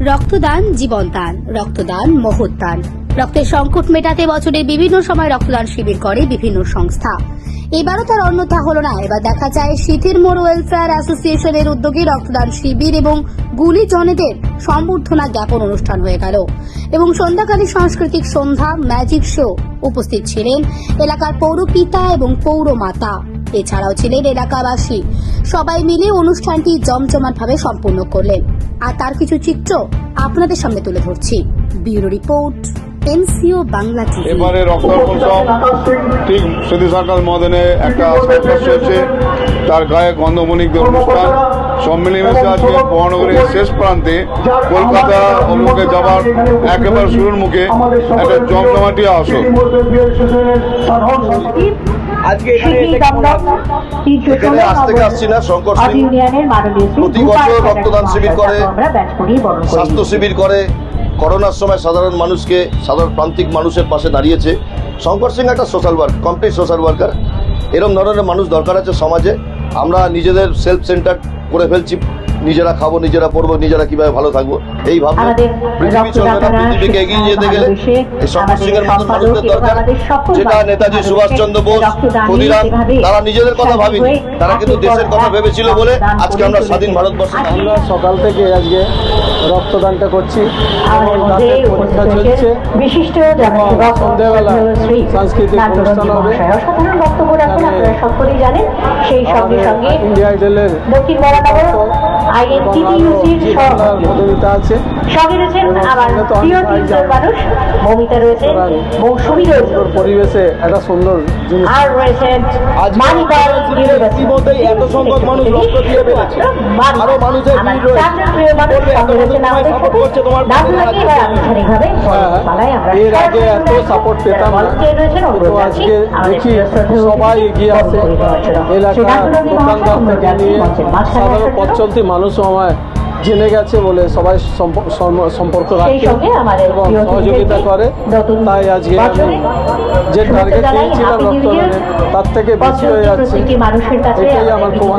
রক্তদান জীবনদান, রক্তদান মহৎদান রক্তের সংকট মেটাতে বছরের বিভিন্ন সময় রক্তদান শিবির করে বিভিন্ন সংস্থা। এবারও তার অন্যথা হলো না, এবার দেখা যায় শীতের মোড় ওয়েলফেয়ার অ্যাসোসিয়েশনের উদ্যোগে রক্তদান শিবির এবং গুলি জনেদের সম্বর্ধনা জ্ঞাপন অনুষ্ঠান হয়ে গেল। এবং সন্ধ্যাকালীন সাংস্কৃতিক সন্ধ্যা ম্যাজিক শো উপস্থিত ছিলেন এলাকার পৌরপিতা এবং পৌরমাতা। এছাড়াও ছিলেন এলাকাবাসী। সবাই মিলে অনুষ্ঠানটি জমজমাটভাবে সম্পন্ন করলেন। আর তার কিছু চিত্র আপনাদের সামনে তুলে ধরছি। Bureau report NCO Bangla TV. এবারে রক্তার্পণ ঠিক স্মৃতি সার্কাস মদনে একটা সার্কাস তার গায়ে গন্ধমণিকদের অনুষ্ঠান সব মিলেমিশে আজকে মহানগরীর শেষ প্রান্তে কলকাতা অভিমুখে যাবার একেবারে শুরুর মুখে একটা জমজমাটি আসর। আজকে এখানে আজ থেকে আসছি না, শঙ্কর প্রতি বছর রক্তদান শিবির করে, স্বাস্থ্য শিবির করে করোনার সময় সাধারণ মানুষকে সাধারণ প্রান্তিক মানুষের পাশে দাঁড়িয়েছে। শঙ্কর সিং একটা social work complete social worker এরম ধরনের মানুষ দরকার আছে সমাজে। আমরা নিজেদের সেলফ সেন্টার করে ফেলছি। নিজেরা খাব নিজেরা পড়ব নিজেরা কীভাবে ভালো থাকব এই ভাবনা আমাদের পৃথিবী চলবে না পৃথিবীকে এগিয়ে যেতে গেলে এই শঙ্কর মতন মানুষদের দরকার এবং আমাদের সকল যেটা নেতাজি সুভাষচন্দ্র বোস ক্ষুদিরাম তারা নিজেদের কথা ভাবেনি তারা কিন্তু দেশের কথা ভেবেছিল বলে আজকে আমরা স্বাধীন ভারতবর্ষে আমরা সকাল থেকে আজকে রক্তদানটা করছি। পরীক্ষা চলছে। বিশিষ্ট সন্ধ্যাবেলা সাংস্কৃতিক অনুষ্ঠান হবে। অসাধারণ বক্তব্য এখানে আপনারা সকলেই জানেন। সেই সঙ্গে সঙ্গে ইন্ডিয়া আইডলের দক্ষিণ বরানগর আইএনটিটিউসির জি সভাপতি বাংলার পদবিতা আছে সঙ্গে রয়েছেন আমার প্রিয় অনেক মানুষ মমিতা রয়েছেন মৌসুমী রয়েছেন পরিবেশে একটা সুন্দর আর রয়েছেন মানিকগঞ্জ ইউনিভার্সিটি এত সংখ্যক মানুষ রক্ত দিয়ে ফেলেছে। আরও মানুষের ভিড় রয়েছে। চারজন প্রিয় মানুষ বলবে, এত সঙ্গে রয়েছেন মানুষ আমাদের support সাথে। করছে, তোমার নাম পাশে লাগিয়ে দাঁড়াচ্ছে। এবার আনুষ্ঠানিকভাবে পালায় আমরা এর আগে এত সাপোর্ট পেতাম না তো আজকে দেখি সবাই এগিয়ে আসে জন্য। এলাকা দোকানদার থেকে নিয়ে রাখছি, মঞ্চের মাঝখানে সাধারণ পথ। চলতি মানুষও আমায় জেনে গেছে বলে সবাই সম্প- সম্পর্ক রাখে এবং সহযোগিতা করে। তাই আজকে আমি যে টার্গেট পেয়েছিলাম তার থেকে বেশি হয়ে যাচ্ছে। এটাই আমার প্রমাণ।